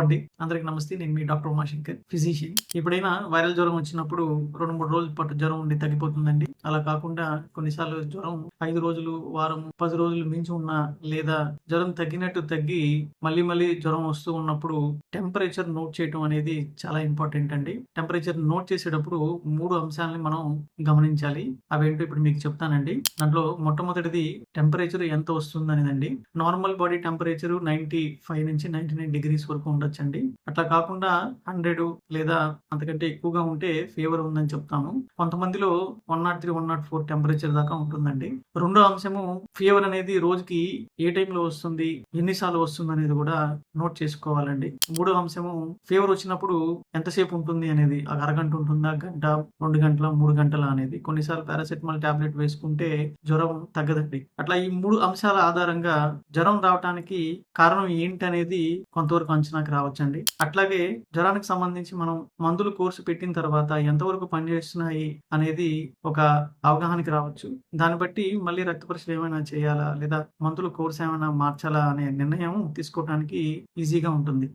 అండి. అందరికి నమస్తే. నేను మీ డాక్టర్ ఉమాశంకర్ ఫిజిషియన్. ఎప్పుడైనా వైరల్ జ్వరం వచ్చినప్పుడు రెండు మూడు రోజుల పాటు జ్వరం ఉండి తగ్గిపోతుందండి. అలా కాకుండా కొన్నిసార్లు జ్వరం ఐదు రోజులు వారం పది రోజులు మించి ఉన్నా లేదా జ్వరం తగ్గినట్టు తగ్గి మళ్ళీ మళ్ళీ జ్వరం వస్తూ ఉన్నప్పుడు టెంపరేచర్ నోట్ చేయడం అనేది చాలా ఇంపార్టెంట్ అండి. టెంపరేచర్ నోట్ చేసేటప్పుడు మూడు అంశాలని మనం గమనించాలి. అవేంటో ఇప్పుడు మీకు చెప్తానండి. దాంట్లో మొట్టమొదటిది టెంపరేచర్ ఎంత వస్తుంది అనేదండి normal body temperature ninety five నుంచి నైన్టీ నైన్ డిగ్రీస్ వరకు ఉండొచ్చండి. అట్లా కాకుండా హండ్రెడ్ లేదా అంతకంటే ఎక్కువగా ఉంటే ఫీవర్ ఉందని చెప్తాము కొంతమందిలో one naught three one naught four temperature దాకా ఉంటుందండి. రెండో అంశము ఫీవర్ అనేది రోజుకి ఏ టైంలో వస్తుంది ఎన్నిసార్లు వస్తుంది అనేది కూడా నోట్ చేసుకోవాలండి. మూడో అంశము ఫీవర్ వచ్చినప్పుడు ఎంతసేపు ఉంటుంది అనేది ఒక అరగంట ఉంటుందా గంట రెండు గంటల మూడు గంటల అనేది. కొన్నిసార్లు పారాసెటమాల్ టాబ్లెట్ వేసుకుంటే జ్వరం తగ్గదండి. అట్లా ఈ మూడు అంశాల ఆధారంగా జ్వరం రావడానికి కారణం ఏంటి అనేది కొంతవరకు అంచనాకి రావచ్చండి. అట్లాగే జ్వరానికి సంబంధించి మనం మందులు కోర్సు పెట్టిన తర్వాత ఎంతవరకు పనిచేస్తున్నాయి అనేది ఒక అవగాహనకి రావచ్చు. దాన్ని బట్టి మళ్ళీ రక్త పరీక్షలు ఏమైనా చేయాలా లేదా మందుల కోర్సు ఏమైనా మార్చాలా అనే నిర్ణయం తీసుకోవడానికి ఈజీగా ఉంటుంది.